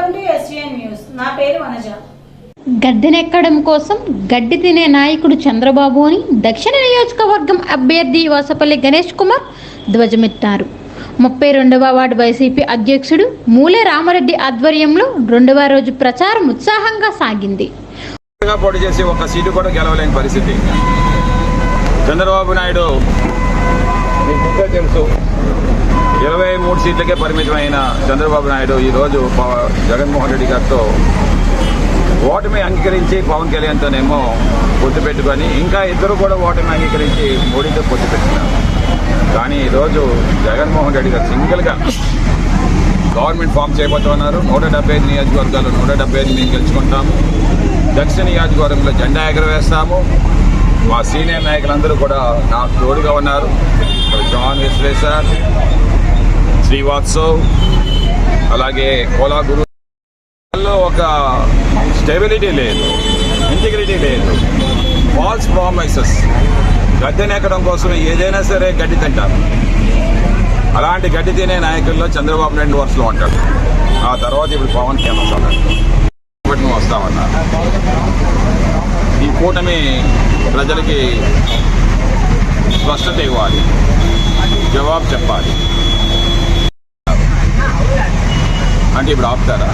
Welcome to STN news నా పేరు వనజ. గద్దెనెక్కడం కోసం గడ్డి తినే నాయకుడు చంద్రబాబు అని దక్షిణ నియోజకవర్గం అభ్యర్థి వాసపల్లి గణేష్ కుమార్ ధ్వజమెత్తారు. ముప్పై రెండవ వార్డు వైసీపీ అధ్యక్షుడు మూలే రామరెడ్డి ఆధ్వర్యంలో రెండవ రోజు ప్రచారం ఉత్సాహంగా సాగింది. గా పోటీ చేసి ఒక సీటు కూడా గెలవలేని పరిస్థితి. చంద్రబాబు నాయుడు తెలుసు. ఇరవై మూడు సీట్లకే పరిమితమైన చంద్రబాబు నాయుడు ఈరోజు పవ- జగన్మోహన్ రెడ్డి గారితో ఓటమి అంగీకరించి పవన్ కళ్యాణ్తోనేమో పొత్తు పెట్టుకొని ఇంకా ఇద్దరు కూడా ఓటమి అంగీకరించి మోడీతో పొత్తు పెట్టుకున్నారు. కానీ ఈరోజు జగన్మోహన్ రెడ్డి గారు సింగిల్గా గవర్నమెంట్ ఫామ్ చేయబోతున్నారు. నూట డెబ్బై ఐదు నియోజకవర్గాలు నూట డెబ్బై ఐదు మేము గెలుచుకుంటాము. దక్షిణ నియోజకవర్గంలో జెండా ఎగరవేస్తాము. మా సీనియర్ నాయకులందరూ కూడా నాకు తోడుగా ఉన్నారు. జాన్ విశ్వేశ్వర్ శ్రీవాత్సవ్ అలాగే కోలా గురు ఒక స్టెబిలిటీ లేదు ఇంటిగ్రిటీ లేదు. ఫాల్స్ ప్రామిసెస్ గద్దెనెక్కడం కోసం ఏదైనా సరే గడ్డి తింటారు. అలాంటి గడ్డి తినే నాయకుల్లో చంద్రబాబు నాయుడు వరుసలో ఉంటాడు. ఆ తర్వాత ఇప్పుడు పవన్ కళ్యాణ్ వస్తాడు వస్తామన్నారు ఈ కూటమి ప్రజలకి స్పష్టత ఇవ్వాలి. జవాబు చెప్పాలి. అంటే ఇప్పుడు ఆపుతారా?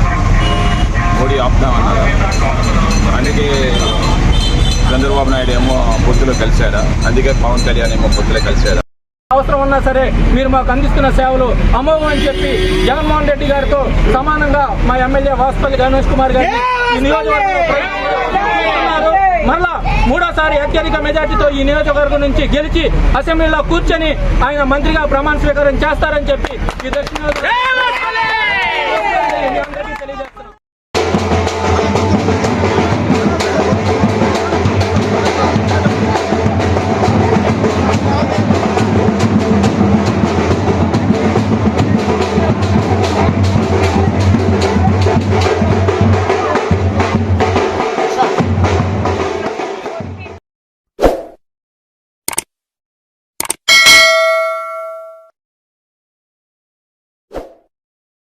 మోడీ ఆపుతామన్నారా అందుకే చంద్రబాబు నాయుడు ఏమో పొత్తులో కలిశాడా? అందుకే పవన్ కళ్యాణ్ ఏమో పొత్తులో కలిశాడా? అవసరం ఉన్నా సరే మీరు మాకు అందిస్తున్న సేవలు అమోఘం అని చెప్పి జగన్మోహన్ రెడ్డి గారితో సమానంగా మా ఎమ్మెల్యే వాసుపల్లి గణేష్ కుమార్ గారిని ఈ నియోజకవర్గంలో ప్రజలు మరలా మూడోసారి అత్యధిక మెజార్టీతో ఈ నియోజకవర్గం నుంచి గెలిచి అసెంబ్లీలో కూర్చొని ఆయన మంత్రిగా ప్రమాణ స్వీకారం చేస్తారని చెప్పి ఈ దక్షిణ